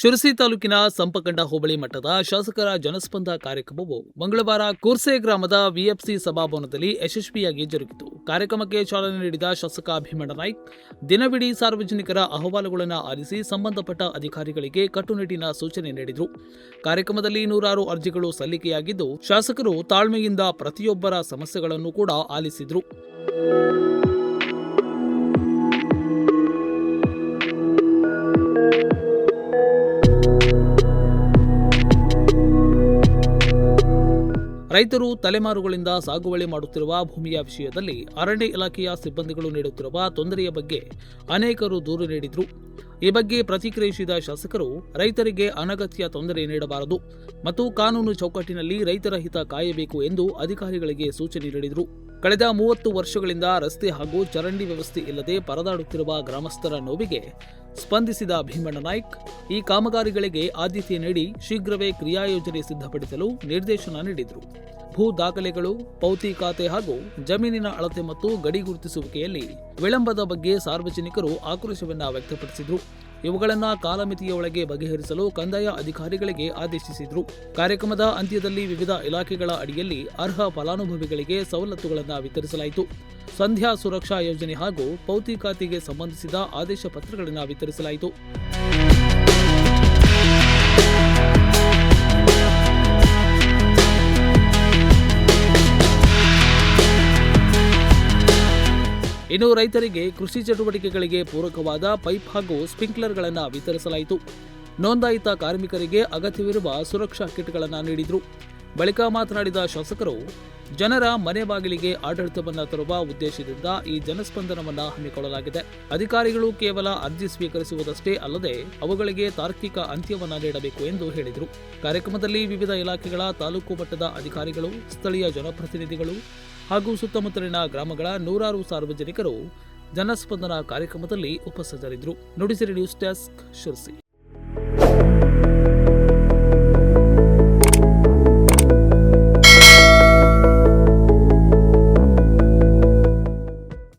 ಶಿರಸಿ ತಾಲೂಕಿನ ಸಂಪಕಂಡ ಹೋಬಳಿ ಮಟ್ಟದ ಶಾಸಕರ ಜನಸ್ಪಂದ ಕಾರ್ಯಕ್ರಮವು ಮಂಗಳವಾರ ಕೂರ್ಸೆ ಗ್ರಾಮದ ವಿಎಫ್ಸಿ ಸಭಾಭವನದಲ್ಲಿ ಯಶಸ್ವಿಯಾಗಿ ಜರುಗಿತು. ಕಾರ್ಯಕ್ರಮಕ್ಕೆ ಚಾಲನೆ ನೀಡಿದ ಶಾಸಕ ಭೀಮಣ್ಣ ನಾಯ್ಕ್, ದಿನವಿಡೀ ಸಾರ್ವಜನಿಕರ ಅಹವಾಲುಗಳನ್ನು ಆಲಿಸಿ ಸಂಬಂಧಪಟ್ಟ ಅಧಿಕಾರಿಗಳಿಗೆ ಕಟ್ಟುನಿಟ್ಟಿನ ಸೂಚನೆ ನೀಡಿದರು. ಕಾರ್ಯಕ್ರಮದಲ್ಲಿ ನೂರಾರು ಅರ್ಜಿಗಳು ಸಲ್ಲಿಕೆಯಾಗಿದ್ದು, ಶಾಸಕರು ತಾಳ್ಮೆಯಿಂದ ಪ್ರತಿಯೊಬ್ಬರ ಸಮಸ್ಯೆಗಳನ್ನು ಕೂಡ ಆಲಿಸಿದರು. ರೈತರು ತಲೆಮಾರುಗಳಿಂದ ಸಾಗುವಳಿ ಮಾಡುತ್ತಿರುವ ಭೂಮಿಯ ವಿಷಯದಲ್ಲಿ ಅರಣ್ಯ ಇಲಾಖೆಯ ಸಿಬ್ಬಂದಿಗಳು ನೀಡುತ್ತಿರುವ ತೊಂದರೆಯ ಬಗ್ಗೆ ಅನೇಕರು ದೂರು ನೀಡಿದ್ರು. ಈ ಬಗ್ಗೆ ಪ್ರತಿಕ್ರಿಯಿಸಿದ ಶಾಸಕರು, ರೈತರಿಗೆ ಅನಗತ್ಯ ತೊಂದರೆ ನೀಡಬಾರದು ಮತ್ತು ಕಾನೂನು ಚೌಕಟ್ಟಿನಲ್ಲಿ ರೈತರ ಹಿತ ಕಾಯಬೇಕು ಎಂದು ಅಧಿಕಾರಿಗಳಿಗೆ ಸೂಚನೆ ನೀಡಿದರು. ಕಳೆದ ಮೂವತ್ತು ವರ್ಷಗಳಿಂದ ರಸ್ತೆ ಹಾಗೂ ಚರಂಡಿ ವ್ಯವಸ್ಥೆ ಇಲ್ಲದೆ ಪರದಾಡುತ್ತಿರುವ ಗ್ರಾಮಸ್ಥರ ನೋವಿಗೆ ಸ್ಪಂದಿಸಿದ ಭೀಮಣ್ಣ ನಾಯ್ಕ್, ಈ ಕಾಮಗಾರಿಗಳಿಗೆ ಆದ್ಯತೆ ನೀಡಿ ಶೀಘ್ರವೇ ಕ್ರಿಯಾಯೋಜನೆ ಸಿದ್ಧಪಡಿಸಲು ನಿರ್ದೇಶನ ನೀಡಿದರು. ಭೂ ದಾಖಲೆಗಳು, ಪೌತಿ ಖಾತೆ ಹಾಗೂ ಜಮೀನಿನ ಅಳತೆ ಮತ್ತು ಗಡಿ ಗುರುತಿಸುವಿಕೆಯಲ್ಲಿ ವಿಳಂಬದ ಬಗ್ಗೆ ಸಾರ್ವಜನಿಕರು ಆಕ್ರೋಶವನ್ನು ವ್ಯಕ್ತಪಡಿಸಿದರು. ಇವುಗಳನ್ನು ಕಾಲಮಿತಿಯ ಒಳಗೆ ಬಗೆಹರಿಸಲು ಕಂದಾಯ ಅಧಿಕಾರಿಗಳಿಗೆ ಆದೇಶಿಸಿದರು. ಕಾರ್ಯಕ್ರಮದ ಅಂತ್ಯದಲ್ಲಿ ವಿವಿಧ ಇಲಾಖೆಗಳ ಅಡಿಯಲ್ಲಿ ಅರ್ಹ ಫಲಾನುಭವಿಗಳಿಗೆ ಸವಲತ್ತುಗಳನ್ನು ವಿತರಿಸಲಾಯಿತು. ಸಂಧ್ಯಾ ಸುರಕ್ಷಾ ಯೋಜನೆ ಹಾಗೂ ಪೌತಿ ಖಾತೆಗೆ ಸಂಬಂಧಿಸಿದ ಆದೇಶ ಪತ್ರಗಳನ್ನು ವಿತರಿಸಲಾಯಿತು. ಇನ್ನು ರೈತರಿಗೆ ಕೃಷಿ ಚಟುವಟಿಕೆಗಳಿಗೆ ಪೂರಕವಾದ ಪೈಪ್ ಹಾಗೂ ಸ್ಪ್ರಿಂಕ್ಲರ್ಗಳನ್ನು ವಿತರಿಸಲಾಯಿತು. ನೋಂದಾಯಿತ ಕಾರ್ಮಿಕರಿಗೆ ಅಗತ್ಯವಿರುವ ಸುರಕ್ಷಾ ಕಿಟ್ಗಳನ್ನು ನೀಡಿದರು. ಬಳಿಕ ಮಾತನಾಡಿದ ಶಾಸಕರು, ಜನರ ಮನೆ ಬಾಗಿಲಿಗೆ ಆಡಳಿತವನ್ನು ತರುವ ಉದ್ದೇಶದಿಂದ ಈ ಜನಸ್ಪಂದನವನ್ನು ಹಮ್ಮಿಕೊಳ್ಳಲಾಗಿದೆ. ಅಧಿಕಾರಿಗಳು ಕೇವಲ ಅರ್ಜಿ ಸ್ವೀಕರಿಸುವುದಷ್ಟೇ ಅಲ್ಲದೆ ಅವುಗಳಿಗೆ ತಾರ್ಕಿಕ ಅಂತ್ಯವನ್ನು ನೀಡಬೇಕು ಎಂದು ಹೇಳಿದರು. ಕಾರ್ಯಕ್ರಮದಲ್ಲಿ ವಿವಿಧ ಇಲಾಖೆಗಳ ತಾಲೂಕು ಮಟ್ಟದ ಅಧಿಕಾರಿಗಳು, ಸ್ಥಳೀಯ ಜನಪ್ರತಿನಿಧಿಗಳು ಹಾಗೂ ಸುತ್ತಮುತ್ತಲಿನ ಗ್ರಾಮಗಳ ನೂರಾರು ಸಾರ್ವಜನಿಕರು ಜನಸ್ಪಂದನ ಕಾರ್ಯಕ್ರಮದಲ್ಲಿ ಉಪಸ್ಥಿತರಿದ್ದರು. Nudisiri news desk Sirsi.